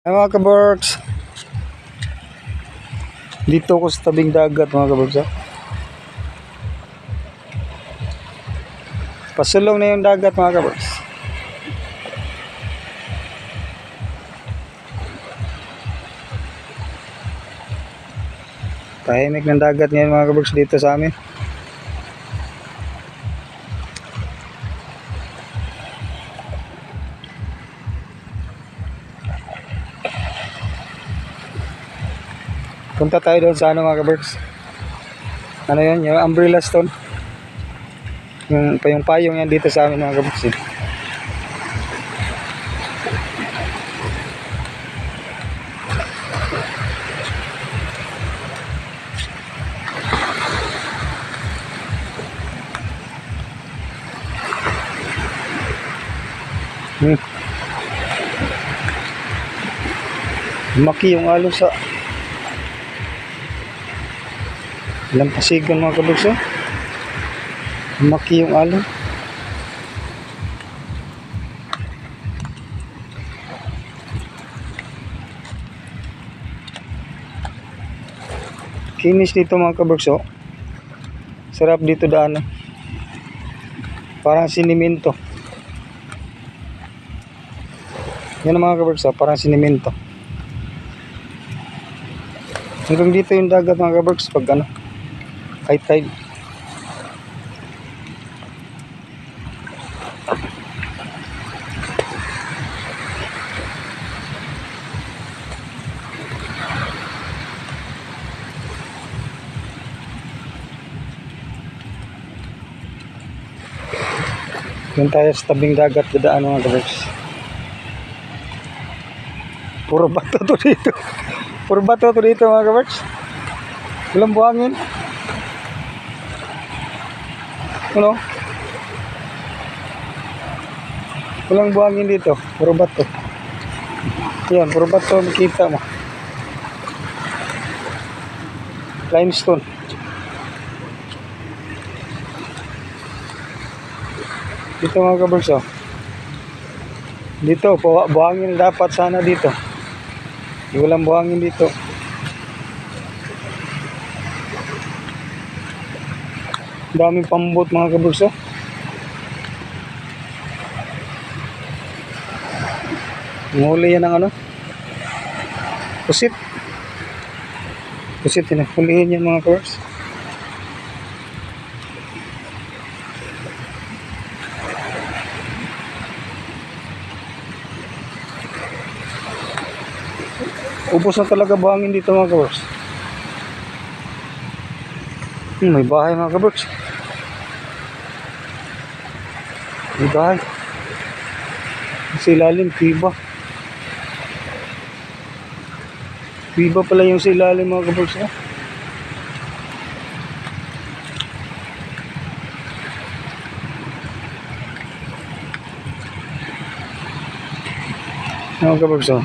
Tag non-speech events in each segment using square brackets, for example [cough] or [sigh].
Ay mga kaborks. Dito ko sa tabing dagat mga kaborks. ah. Pasulong na yung dagat mga kaborks. Tahimik ng dagat ngayon mga kaborks dito sa amin. Punta tayo doon sa ano mga kaberks. Ano yun? Yung umbrella stone. Yung, yung payong yan dito sa amin mga kaberks. eh. Hmm. Maki yung alo sa Lampasigan mga kabugs oh. Maki yung alon. Kinis dito mga kabugs oh. Sarap dito daan. oh. Parang sinimento. Yan mga kabugs oh. Parang sinimento. Hanggang dito yung dagat mga kabugs pag ano high tide. Doon tayo sa tabing dagat dadaan mga kabers. Puro bato to dito. [laughs] Puro bato to dito mga kabers. Walang buhangin. Ano? Walang buhangin dito. Puro bato. Yan, puro bato makita mo. Limestone. Dito mga kabers oh. Dito, bu- buhangin dapat sana dito. Walang buhangin dito. Daming pambot mga kabers oh. Nguli yan ng ano? Pusit. Pusit yun. Hulihin yan mga kabers. Ubus na talaga buhangin dito mga kabers. Hmm, may bahay mga kabers. May bahay. Sa ilalim, tiba. Tiba pala yung sa ilalim mga kabers. Eh. Mga kabers, oh.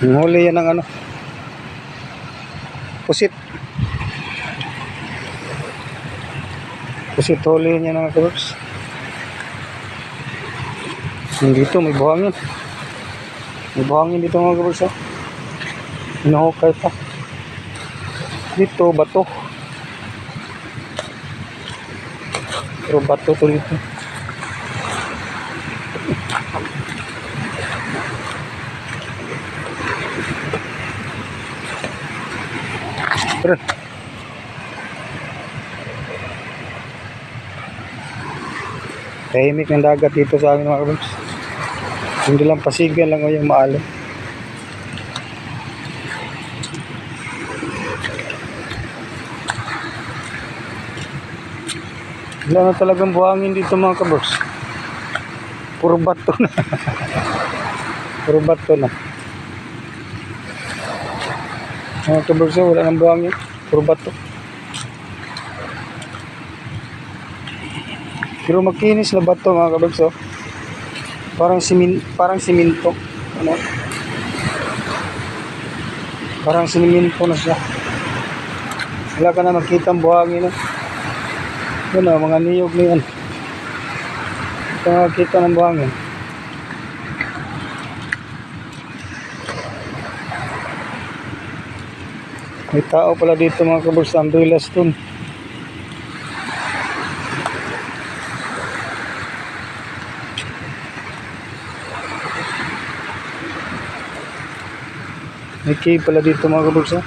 Ang huli yan ng ano. Pusit. Pusit huli yan ng kabers. Dito may buhangin. May buhangin dito mga kabers. Oh. Inuhukay pa. Dito, bato. Pero bato to dito. Tahimik ng dagat dito sa amin mga kabers. Hindi lang pasigan lang o yung maalo. Wala na talagang buhangin dito mga kabers. Puro bato na. [laughs] Puro bato na. Mga kabers, oh, wala nang buhangin. Puro bato. Pero makinis na bato mga kabags. Oh. Parang simin parang siminto ano. Parang siminto na siya. Wala ka na makita ang buhangin no. Yun oh, mga niyog na yan. Ito makita ng buhangin. May tao pala dito mga kabags, umbrella stone. May pala dito mga kabog sa.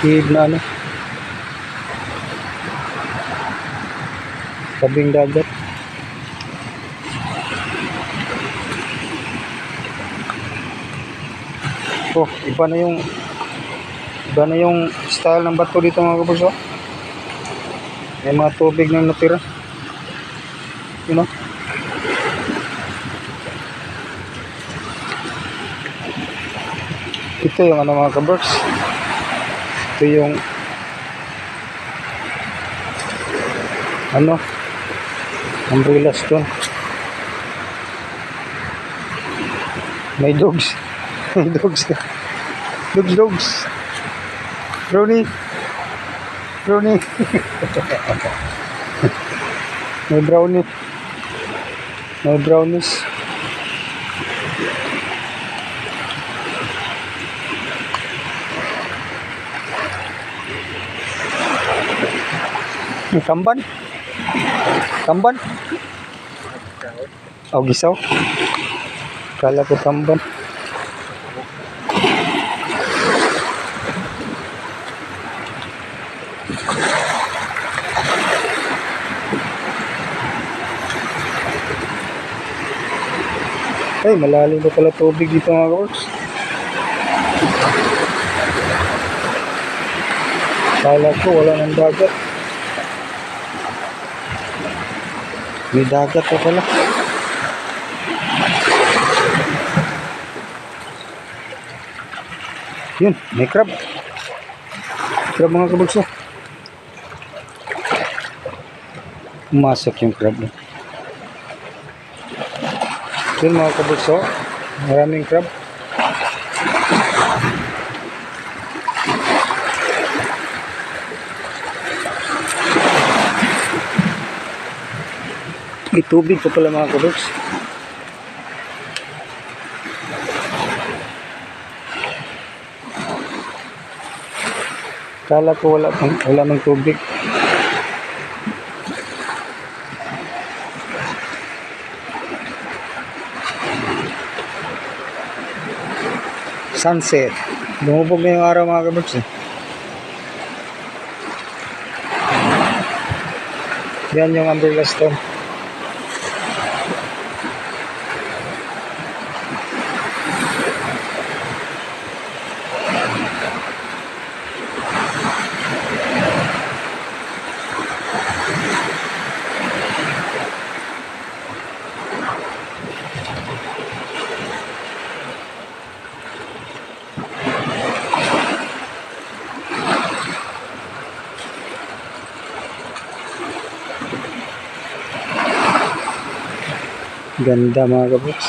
Cave na ano. Tabing dagat. Oh, iba na yung iba na yung style ng bato dito mga oh. May mga tubig na natira. You know? Ito yung ano mga kabers. Ito yung ano umbrella stone. May dogs. [laughs] May dogs. Dogs, dogs. Brownie. Brownie. [laughs] May brownie. May brownies. Kamban. Kamban. Oh, gisaw. Kala ko kamban. Ay, malalim na pala tubig dito mga kaworks. Kala ko wala ng dagat. May dagat pa pala. Yun, may crab. Crab mga kabagso. Pumasok yung crab. eh. Yun mga kabagso. Maraming crab. May tubig pa pala mga kabags. Kala ko wala, wala ng tubig. Sunset. Lumubog na yung araw mga kabags eh. Yan yung umbrella stone. Ganda mga kabuks.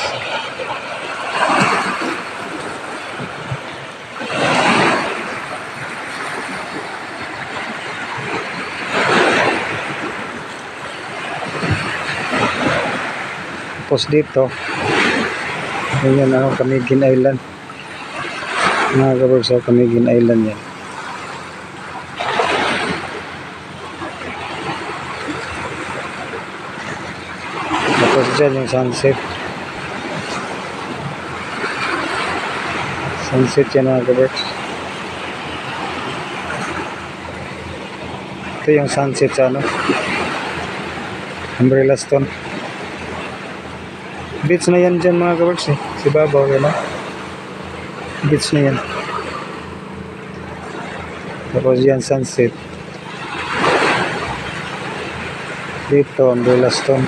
Tapos dito, yun yan ano, Camiguin Island. Mga kabuks, oh, Camiguin Island yan. पर जल sunset sunset चेना तो यहाँ सनसेट चाहन umbrella stone बीच ना यन जन मा गबट से सिबा बोले ना। बीच ना यन तपोज यन सनसेट बीट तो umbrella stone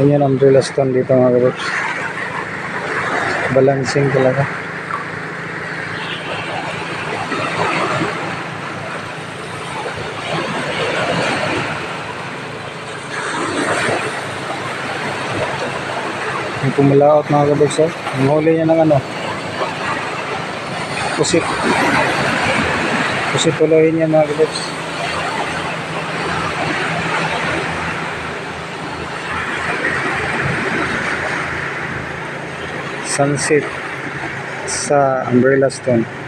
Yan yung umbrella stone dito mga kabooks. Balancing talaga. Yung pumalaot mga kabooks. Oh. Ang huli niya ng ano. Pusit. Pusit tuloyin niya mga kabooks. Sunset sa Umbrella Stone.